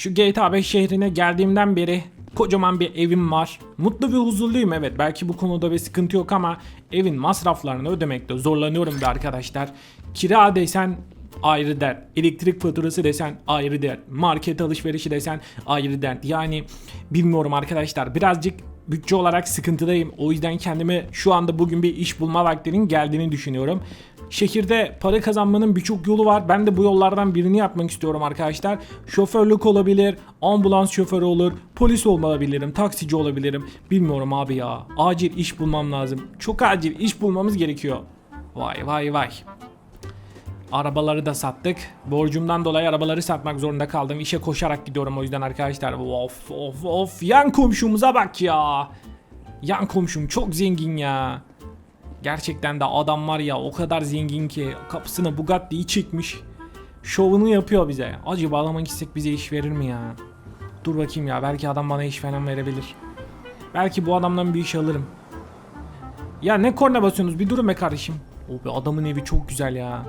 Şu GTA 5 şehrine geldiğimden beri kocaman bir evim var. Mutlu ve huzurluyum evet. Belki bu konuda bir sıkıntı yok ama evin masraflarını ödemekte zorlanıyorum be arkadaşlar. Kira desen ayrı dert. Elektrik faturası desen ayrı dert. Market alışverişi desen ayrı dert. Yani bilmiyorum arkadaşlar. Birazcık bütçe olarak sıkıntıdayım. O yüzden kendime şu anda bugün bir iş bulma vaktinin geldiğini düşünüyorum. Şehirde para kazanmanın birçok yolu var. Ben de bu yollardan birini yapmak istiyorum arkadaşlar. Şoförlük olabilir, ambulans şoförü olur, polis olabilirim, taksici olabilirim. Bilmiyorum abi ya. Acil iş bulmam lazım. Çok acil iş bulmamız gerekiyor. Vay vay vay. Arabaları da sattık. Borcumdan dolayı arabaları satmak zorunda kaldım. İşe koşarak gidiyorum o yüzden arkadaşlar. Of of of. Yan komşumuza bak ya. Yan komşum çok zengin ya. Gerçekten de adam var ya o kadar zengin ki kapısına Bugatti'yi çekmiş. Şovunu yapıyor bize. Acaba adama gitsek bize iş verir mi ya? Dur bakayım ya belki adam bana iş falan verebilir. Belki bu adamdan bir iş alırım. Ya ne korna basıyorsunuz bir durun be kardeşim. O be adamın evi çok güzel ya.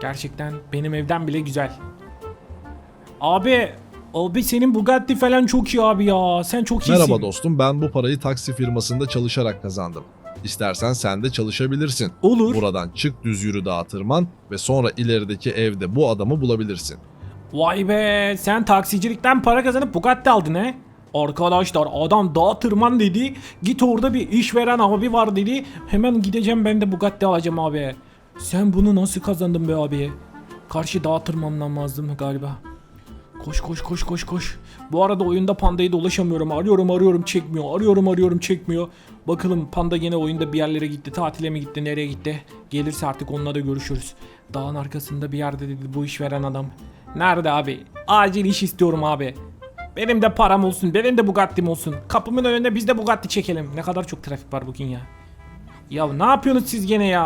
Gerçekten benim evden bile güzel. Abi Abi senin Bugatti falan çok iyi abi ya. Sen çok iyisin. Merhaba dostum ben bu parayı taksi firmasında çalışarak kazandım. İstersen sen de çalışabilirsin. Olur. Buradan çık düz yürü dağa tırman ve sonra ilerideki evde bu adamı bulabilirsin. Vay be sen taksicilikten para kazanıp Bugatti aldın he? Arkadaşlar adam dağa tırman dedi. Git orada bir işveren abi var dedi. Hemen gideceğim ben de Bugatti alacağım abi. Sen bunu nasıl kazandın be abi? Karşı dağa tırmanmam lazım galiba. Koş koş koş koş koş. Bu arada oyunda pandayı da ulaşamıyorum. Arıyorum arıyorum çekmiyor. Arıyorum arıyorum çekmiyor. Bakalım panda yine oyunda bir yerlere gitti. Tatile mi gitti nereye gitti? Gelirse artık onunla da görüşürüz. Dağın arkasında bir yerde dedi bu iş veren adam. Nerede abi? Acil iş istiyorum abi. Benim de param olsun. Benim de Bugatti'm olsun. Kapımın önünde biz de Bugatti çekelim. Ne kadar çok trafik var bugün ya. Ya ne yapıyorsunuz siz gene ya?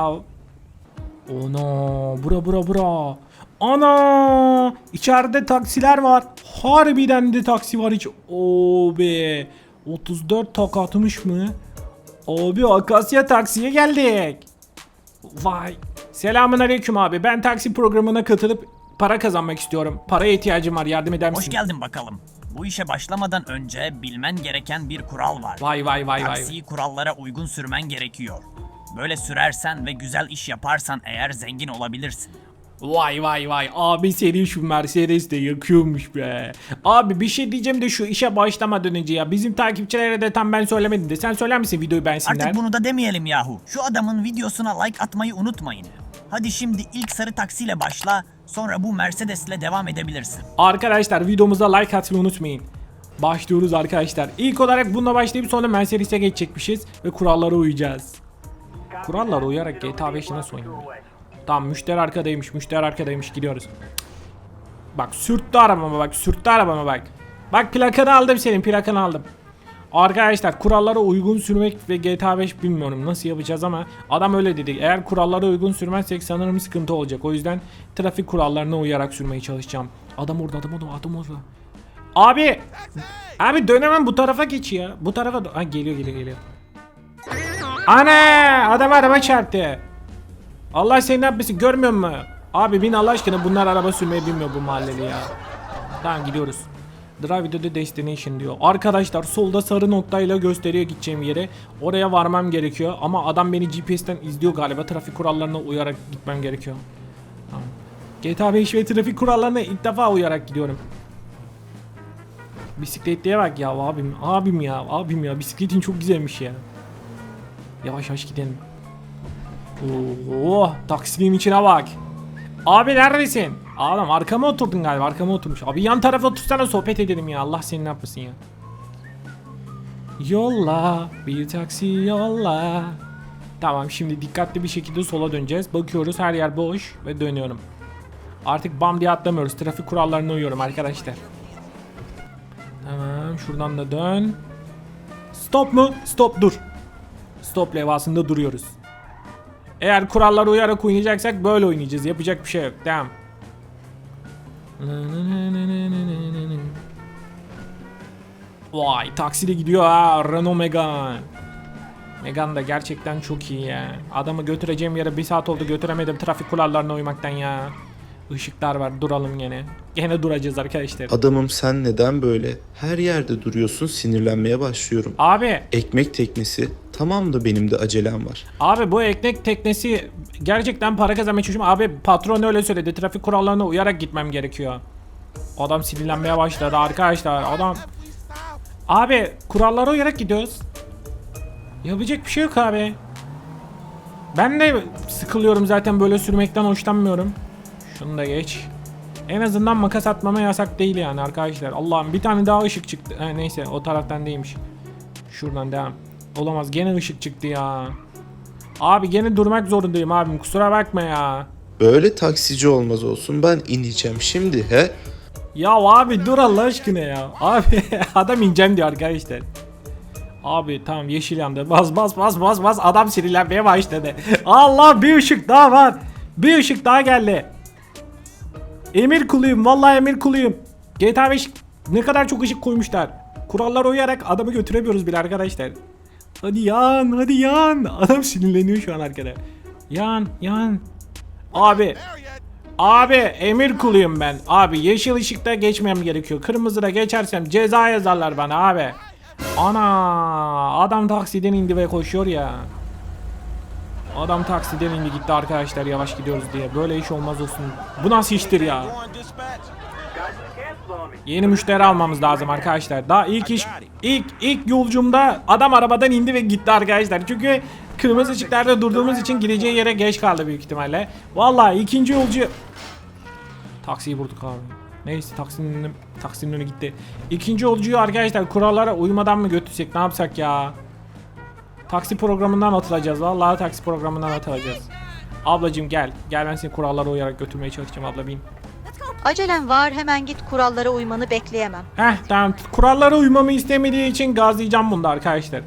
Ana bura bura bura. Ana içeride taksiler var. Harbiden de taksi var hiç. Oo be. 34 tak atmış mı? Abi Akasya taksiye geldik. Vay. Selamun aleyküm abi. Ben taksi programına katılıp para kazanmak istiyorum. Paraya ihtiyacım var. Yardım eder misin? Hoş geldin bakalım. Bu işe başlamadan önce bilmen gereken bir kural var. Vay vay vay vay. Taksiyi kurallara uygun sürmen gerekiyor. Böyle sürersen ve güzel iş yaparsan eğer zengin olabilirsin. Vay vay vay abi senin şu Mercedes de yakıyormuş be. Abi bir şey diyeceğim de şu işe başlamadan önce ya bizim takipçilere de tam ben söylemedim de sen söyler misin videoyu beğensinler? Artık bunu da demeyelim yahu. Şu adamın videosuna like atmayı unutmayın. Hadi şimdi ilk sarı taksiyle başla, sonra bu Mercedes'le devam edebilirsin. Arkadaşlar videomuza like atmayı unutmayın. Başlıyoruz arkadaşlar. İlk olarak bununla başlayıp sonra Mercedes'e geçecekmişiz ve kurallara uyacağız. Kurallara uyarak GTA 5'i nasıl oynanıyor? Tamam müşteri arkadaymış, müşteri arkadaymış gidiyoruz. Bak sürttü arabama bak, sürttü arabama bak. Bak plakanı aldım senin, plakanı aldım. Arkadaşlar kurallara uygun sürmek ve GTA 5 bilmiyorum nasıl yapacağız ama adam öyle dedi. Eğer kurallara uygun sürmezsek sanırım sıkıntı olacak. O yüzden trafik kurallarına uyarak sürmeye çalışacağım. Adam orada, adam orada, adam orada. Abi! Abi dönemem bu tarafa geç ya. Bu tarafa... Ha geliyor geliyor geliyor. Ana! Adam araba çarptı. Allah seni ne yapmasın görmüyor musun? Abi bin Allah aşkına bunlar araba sürmeyi bilmiyor bu mahalleli ya. Tamam gidiyoruz. Drive to the destination diyor. Arkadaşlar solda sarı noktayla gösteriyor gideceğim yere. Oraya varmam gerekiyor ama adam beni GPS'ten izliyor galiba. Trafik kurallarına uyarak gitmem gerekiyor. Tamam. GTA 5 ve trafik kurallarına ilk defa uyarak gidiyorum. Bisikletliye bak ya abim. Abim ya abim ya bisikletin çok güzelmiş ya. Yavaş yavaş gidelim. Oo, taksinin içine bak. Abi neredesin? Adam arkama oturdun galiba arkama oturmuş. Abi yan tarafa otursana sohbet edelim ya. Allah seni ne yapmasın ya. Yolla bir taksi yolla. Tamam şimdi dikkatli bir şekilde sola döneceğiz. Bakıyoruz her yer boş ve dönüyorum. Artık bam diye atlamıyoruz. Trafik kurallarına uyuyorum arkadaşlar. Tamam şuradan da dön. Stop mu? Stop dur. Stop levhasında duruyoruz. Eğer kurallara uyarak oynayacaksak böyle oynayacağız. Yapacak bir şey yok. Devam. Vay taksi de gidiyor ha. Renault Megane. Megane da gerçekten çok iyi ya. Adamı götüreceğim yere bir saat oldu götüremedim trafik kurallarına uymaktan ya. Işıklar var duralım gene. Gene duracağız arkadaşlar. Adamım sen neden böyle? Her yerde duruyorsun sinirlenmeye başlıyorum. Abi Ekmek teknesi tamam da benim de acelem var. Abi bu ekmek teknesi gerçekten para kazanmaya çalışıyorum. Abi patron öyle söyledi. Trafik kurallarına uyarak gitmem gerekiyor. Adam sinirlenmeye başladı arkadaşlar. Adam Abi kurallara uyarak gidiyoruz. Yapacak bir şey yok abi. Ben de sıkılıyorum zaten böyle sürmekten hoşlanmıyorum. Şunu da geç. En azından makas atmama yasak değil yani arkadaşlar. Allah'ım bir tane daha ışık çıktı. Ha, neyse o taraftan değilmiş. Şuradan devam. Olamaz gene ışık çıktı ya. Abi gene durmak zorundayım abim kusura bakma ya. Böyle taksici olmaz olsun ben ineceğim şimdi he. Ya abi dur Allah aşkına ya. Abi adam ineceğim diyor arkadaşlar. Abi tamam yeşil yandı. Bas bas bas bas bas adam sinirlenmeye başladı. Allah bir ışık daha var. Bir ışık daha geldi. Emir kuluyum vallahi emir kuluyum. GTA 5 ne kadar çok ışık koymuşlar. Kurallara uyarak adamı götüremiyoruz bile arkadaşlar. Hadi yan hadi yan. Adam sinirleniyor şu an arkada. Yan yan. Abi Abi emir kuluyum ben. Abi yeşil ışıkta geçmem gerekiyor. Kırmızıda geçersem ceza yazarlar bana abi. Ana adam taksiden indi ve koşuyor ya. Adam taksiden indi gitti arkadaşlar yavaş gidiyoruz diye. Böyle iş olmaz olsun. Bu nasıl iştir ya? Yeni müşteri almamız lazım arkadaşlar. Daha ilk iş ilk ilk yolcumda adam arabadan indi ve gitti arkadaşlar. Çünkü kırmızı ışıklarda durduğumuz için gideceği yere geç kaldı büyük ihtimalle. Vallahi ikinci yolcu Taksiyi vurduk abi. Neyse taksinin önüne, taksinin önü gitti. İkinci yolcuyu arkadaşlar kurallara uymadan mı götürsek ne yapsak ya? Taksi programından atılacağız. Vallahi taksi programından atılacağız. Ablacım gel. Gel ben seni kurallara uyarak götürmeye çalışacağım abla bin. Acelem var hemen git kurallara uymanı bekleyemem. Heh tamam. Kurallara uymamı istemediği için gazlayacağım bunda arkadaşlar.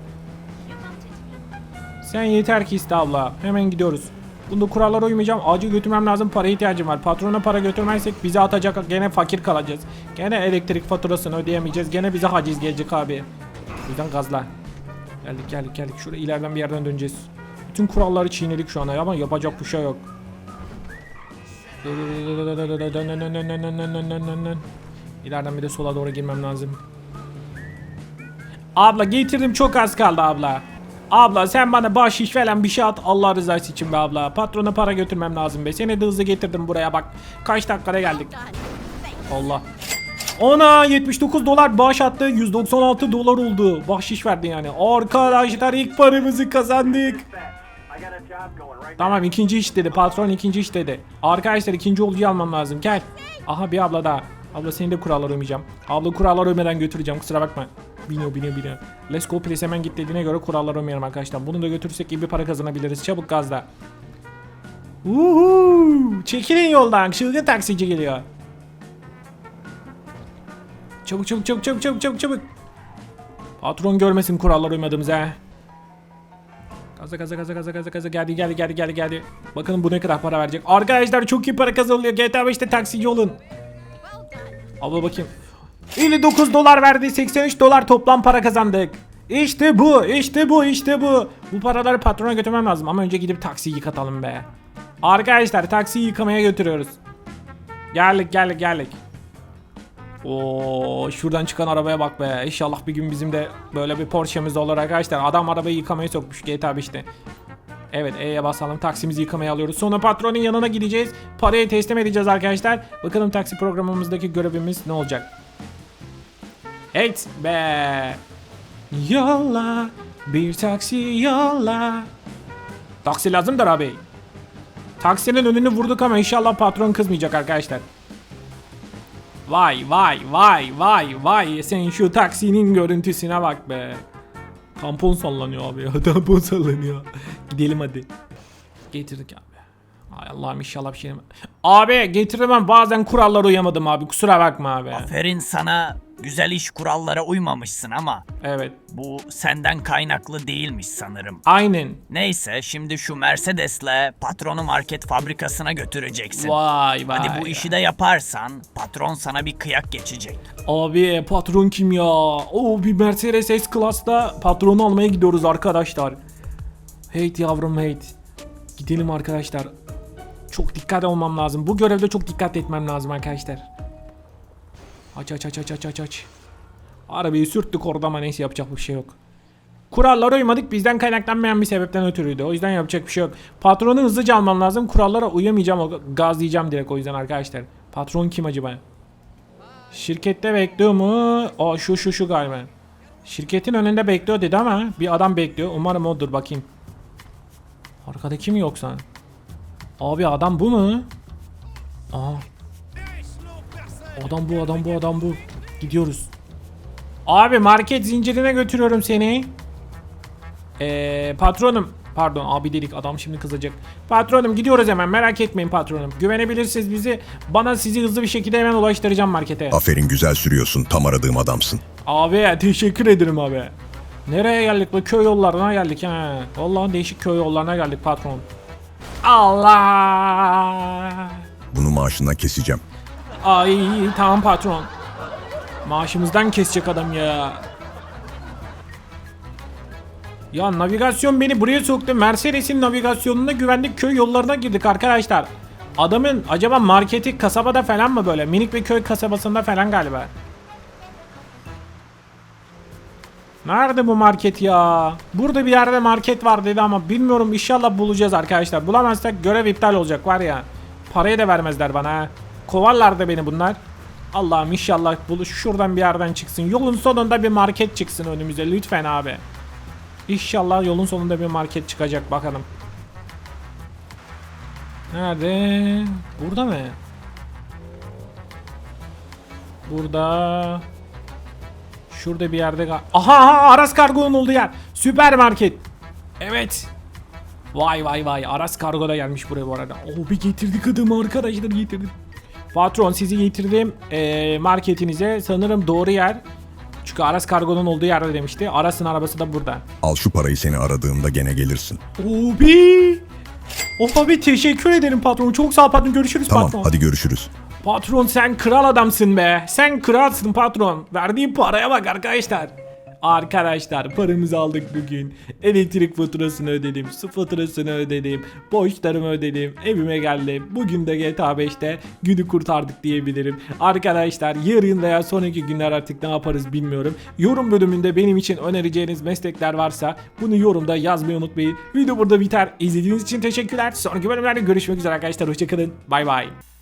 Sen yeter ki iste abla. Hemen gidiyoruz. Bunda kurallara uymayacağım. Acil götürmem lazım. Para ihtiyacım var. Patrona para götürmezsek bizi atacak. Gene fakir kalacağız. Gene elektrik faturasını ödeyemeyeceğiz. Gene bize haciz gelecek abi. O yüzden gazla. Geldik geldik geldik. Şuraya ileriden bir yerden döneceğiz. Bütün kuralları çiğnedik şu an ama yapacak bir şey yok. İleriden bir de sola doğru girmem lazım. Abla getirdim çok az kaldı abla. Abla sen bana bahşiş falan bir şey at Allah rızası için be abla. Patrona para götürmem lazım be. Seni de hızlı getirdim buraya bak. Kaç dakikada geldik. Allah. Ona 79 dolar bağış attı. 196 dolar oldu. Bahşiş verdi yani. Arkadaşlar ilk paramızı kazandık. Tamam ikinci iş dedi. Patron ikinci iş dedi. Arkadaşlar ikinci yolcuyu almam lazım. Gel. Aha bir abla daha. Abla seni de kurallara uymayacağım. Abla kurallara uymadan götüreceğim. Kusura bakma. Biniyor biniyor biniyor. Let's go please hemen git dediğine göre kurallara uymayalım arkadaşlar. Bunu da götürürsek iyi bir para kazanabiliriz. Çabuk gazla. Uhu! Çekilin yoldan. Çılgın taksici geliyor. Çabuk çabuk çabuk çabuk çabuk çabuk çabuk. Patron görmesin kurallara uymadığımızı. Gaza gaza gaza gaza gaza gaza geldi geldi geldi geldi geldi. Bakalım bu ne kadar para verecek. Arkadaşlar çok iyi para kazanılıyor. GTA 5'te taksici olun. Abla bakayım. 59 dolar verdi. 83 dolar toplam para kazandık. İşte bu, işte bu, işte bu. Bu paraları patrona götürmem lazım ama önce gidip taksiyi yıkatalım be. Arkadaşlar taksiyi yıkamaya götürüyoruz. Geldik, geldik, geldik. Oo, şuradan çıkan arabaya bak be. İnşallah bir gün bizim de böyle bir Porsche'miz olur arkadaşlar. Adam arabayı yıkamaya sokmuş GTA 5'te. Evet E'ye basalım. Taksimizi yıkamaya alıyoruz. Sonra patronun yanına gideceğiz. Parayı teslim edeceğiz arkadaşlar. Bakalım taksi programımızdaki görevimiz ne olacak? Evet be. Yolla. Bir taksi yolla. Taksi lazımdır abi. Taksinin önünü vurduk ama inşallah patron kızmayacak arkadaşlar. Vay vay vay vay vay sen şu taksinin görüntüsüne bak be. Tampon sallanıyor abi ya tampon sallanıyor. Gidelim hadi. Getirdik abi. Ay Allah'ım inşallah bir şey Abi getiremem bazen kurallara uyamadım abi kusura bakma abi. Aferin sana. Güzel iş kurallara uymamışsın ama Evet bu senden kaynaklı değilmiş sanırım. aynen. Neyse şimdi şu Mercedes'le patronu market fabrikasına götüreceksin. Vay vay. Hadi bu işi de yaparsan patron sana bir kıyak geçecek. Abi patron kim ya? Oo bir Mercedes S-Class'ta patronu almaya gidiyoruz arkadaşlar. Hate yavrum hate. Gidelim arkadaşlar. Çok dikkat olmam lazım. Bu görevde çok dikkat etmem lazım arkadaşlar. Aç aç aç aç aç aç aç. Arabayı sürttük orada ama neyse yapacak bir şey yok. Kurallara uymadık bizden kaynaklanmayan bir sebepten ötürüydü. O yüzden yapacak bir şey yok. Patronu hızlıca almam lazım. Kurallara uyamayacağım. Gazlayacağım direkt o yüzden arkadaşlar. Patron kim acaba? Şirkette bekliyor mu? O şu şu şu galiba. Şirketin önünde bekliyor dedi ama bir adam bekliyor. Umarım odur bakayım. Arkada kim yoksa? Abi adam bu mu? Aa. Adam bu adam bu adam bu. Gidiyoruz. Abi market zincirine götürüyorum seni. Ee, patronum. Pardon abi dedik adam şimdi kızacak. Patronum gidiyoruz hemen merak etmeyin patronum. Güvenebilirsiniz bizi. Bana sizi hızlı bir şekilde hemen ulaştıracağım markete. Aferin güzel sürüyorsun. Tam aradığım adamsın. Abi teşekkür ederim abi. Nereye geldik bu köy yollarına geldik ha. Vallahi değişik köy yollarına geldik patron. Allah. Bunu maaşından keseceğim. Ay tamam patron. Maaşımızdan kesecek adam ya. Ya navigasyon beni buraya soktu. Mercedes'in navigasyonuna güvendik köy yollarına girdik arkadaşlar. Adamın acaba marketi kasabada falan mı böyle? Minik bir köy kasabasında falan galiba. Nerede bu market ya? Burada bir yerde market var dedi ama bilmiyorum inşallah bulacağız arkadaşlar. Bulamazsak görev iptal olacak var ya. Parayı da vermezler bana. Kovarlar da beni bunlar. Allah'ım inşallah buluş şuradan bir yerden çıksın. Yolun sonunda bir market çıksın önümüze lütfen abi. İnşallah yolun sonunda bir market çıkacak bakalım. Nerede? Burada mı? Burada. Şurada bir yerde Aha, aha Aras Kargo'nun olduğu yer. Süpermarket. Evet. Vay vay vay Aras Kargo da gelmiş buraya bu arada. Oh bir getirdik adamı arkadaşlar getirdik. Patron sizi getirdim eee, marketinize. Sanırım doğru yer. Çünkü Aras Kargo'nun olduğu yerde demişti. Aras'ın arabası da burada. Al şu parayı seni aradığımda gene gelirsin. Obi. Of abi teşekkür ederim patron. Çok sağ ol patron. Görüşürüz Tamam patron. hadi görüşürüz. Patron sen kral adamsın be. Sen kralsın patron. Verdiğin paraya bak arkadaşlar. Arkadaşlar paramızı aldık bugün. Elektrik faturasını ödedim, su faturasını ödedim, borçlarımı ödedim, evime geldim. Bugün de GTA 5'te günü kurtardık diyebilirim. Arkadaşlar yarın veya sonraki günler artık ne yaparız bilmiyorum. Yorum bölümünde benim için önereceğiniz meslekler varsa bunu yorumda yazmayı unutmayın. Video burada biter. İzlediğiniz için teşekkürler. Sonraki bölümlerde görüşmek üzere arkadaşlar. Hoşçakalın. Bay bay.